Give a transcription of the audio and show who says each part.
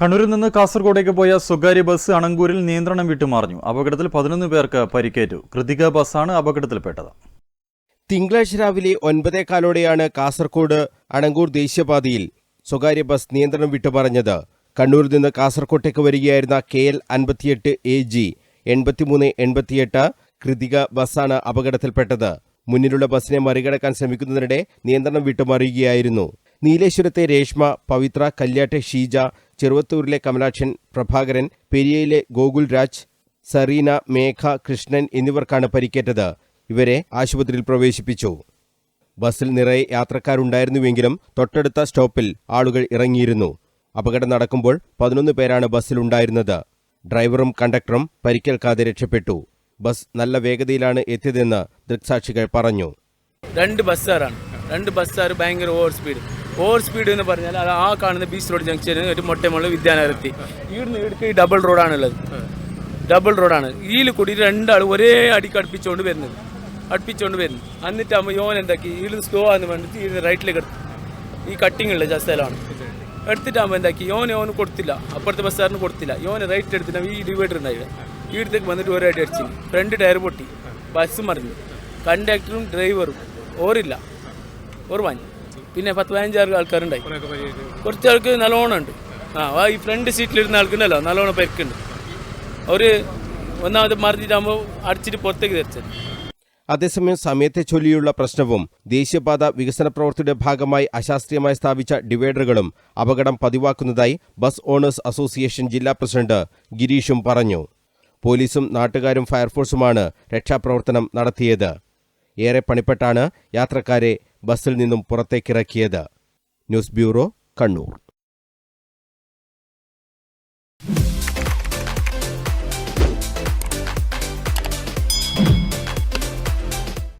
Speaker 1: കണ്ണൂരിൽ നിന്ന് കാസർഗോഡേക്ക് പോയ സ്വകാര്യ ബസ് അണങ്കൂരിൽ നിയന്ത്രണം വിട്ടുമാറിഞ്ഞു. അപകടത്തിൽ പതിനൊന്ന് പേർക്ക് പരിക്കേറ്റു. കൃതിക ബസ്സാണ് അപകടത്തിൽപ്പെട്ടത്.
Speaker 2: തിങ്കളാഴ്ച രാവിലെ ഒൻപതേക്കാലോടെയാണ് കാസർഗോഡ് അണങ്കൂർ ദേശീയപാതയിൽ സ്വകാര്യ ബസ് നിയന്ത്രണം വിട്ടുപറഞ്ഞത് കണ്ണൂരിൽ നിന്ന് കാസർകോട്ടേക്ക് വരികയായിരുന്ന കെ എൽ അൻപത്തിയെട്ട് എ ജി എൺപത്തിമൂന്ന് എൺപത്തിയെട്ട് കൃതിക ബസ്സാണ് അപകടത്തിൽപ്പെട്ടത്. മുന്നിലുള്ള ബസ്സിനെ മറികടക്കാൻ ശ്രമിക്കുന്നതിനിടെ നിയന്ത്രണം വിട്ടുമറിയുകയായിരുന്നു. നീലേശ്വരത്തെ രേഷ്മ പവിത്ര കല്യാട്ടെ ഷീജ ചെറുവത്തൂരിലെ കമലാക്ഷൻ പ്രഭാകരൻ പെരിയയിലെ ഗോകുൽ രാജ് സറീന മേഘ കൃഷ്ണൻ എന്നിവർക്കാണ് പരിക്കേറ്റത്. ഇവരെ ആശുപത്രിയിൽ പ്രവേശിപ്പിച്ചു. ബസ്സിൽ നിറയെ യാത്രക്കാരുണ്ടായിരുന്നുവെങ്കിലും തൊട്ടടുത്ത സ്റ്റോപ്പിൽ ആളുകൾ ഇറങ്ങിയിരുന്നു. അപകടം നടക്കുമ്പോൾ പതിനൊന്ന് പേരാണ് ബസ്സിലുണ്ടായിരുന്നത്. ഡ്രൈവറും കണ്ടക്ടറും പരിക്കേൽക്കാതെ രക്ഷപ്പെട്ടു. ബസ് നല്ല വേഗതയിലാണ് എത്തിയതെന്ന് ദൃക്സാക്ഷികൾ പറഞ്ഞു.
Speaker 3: രണ്ട് ബസ്സാറാണ് രണ്ട് ബസ്സാർ ഭയങ്കര ഓവർ സ്പീഡ്. ഓവർ സ്പീഡ് എന്ന് പറഞ്ഞാൽ അത് ആ കാണുന്ന ബീച്ച് റോഡ് ജംഗ്ഷനിൽ ഒരു മൊട്ടമുള്ള വിദ്യാനഗരത്തി. ഇവിടുന്ന് ഇവിടേക്ക് ഡബിൾ റോഡാണുള്ളത് ഡബിൾ റോഡാണ് ഇതിൽ കൂടി രണ്ടാൾ ഒരേ അടിക്ക് അടുപ്പിച്ചുകൊണ്ട് വരുന്നത്. അടുപ്പിച്ചുകൊണ്ട് വരുന്നു എന്നിട്ടാകുമ്പോൾ യോൻ എന്താക്കി? ഇതിൽ സ്ലോ ആന്ന് പറഞ്ഞിട്ട് ഇതിന് റൈറ്റിലേക്ക് എടുത്തു. ഈ കട്ടിങ് ഉള്ള സ്ഥലമാണ്. എടുത്തിട്ടാകുമ്പോൾ എന്താക്കി? യോൻ യോന് കൊടുത്തില്ല. അപ്പുറത്തെ ബസ്സാറിന് കൊടുത്തില്ല. യോന് റൈറ്റ് എടുത്തിട്ട് ഈ ഡിവൈഡർ ഉണ്ടായില്ല ഈ ഇടത്തേക്ക് വന്നിട്ട് ഒരേ അടി അടിച്ചു. ഫ്രണ്ട് ടയർ പൊട്ടി. ബസ് മറിഞ്ഞു. കണ്ടക്ടറും ഡ്രൈവറും ഓരില്ല ഓർ വാങ്ങി. പിന്നെ പത്ത് പതിനഞ്ചാറ് ആൾക്കാരുണ്ടായി. കുറച്ച് ആൾക്ക് നല്ലോണം ഉണ്ട്. ആ ഈ ഫ്രണ്ട് സീറ്റിലിരുന്ന ആൾക്കുണ്ടല്ലോ നല്ലോണം പരിക്കുണ്ട്. അവർ ഒന്നാമത് മറിഞ്ഞിട്ടാകുമ്പോൾ അടിച്ചിട്ട് പുറത്തേക്ക് തെറിച്ചത്
Speaker 2: അതേസമയം സമയത്തെ ചൊല്ലിയുള്ള പ്രശ്നവും ദേശീയപാത വികസന പ്രവൃത്തിയുടെ ഭാഗമായി അശാസ്ത്രീയമായി സ്ഥാപിച്ച ഡിവൈഡറുകളും അപകടം പതിവാക്കുന്നതായി ബസ് ഓണേഴ്സ് അസോസിയേഷൻ ജില്ലാ പ്രസിഡന്റ് ഗിരീഷും പറഞ്ഞു. പോലീസും നാട്ടുകാരും ഫയർഫോഴ്സുമാണ് രക്ഷാപ്രവർത്തനം നടത്തിയത്. ഏറെ പണിപ്പെട്ടാണ് യാത്രക്കാരെ ബസ്സിൽ നിന്നും പുറത്തേക്കിറക്കിയത്. News bureau Kannur.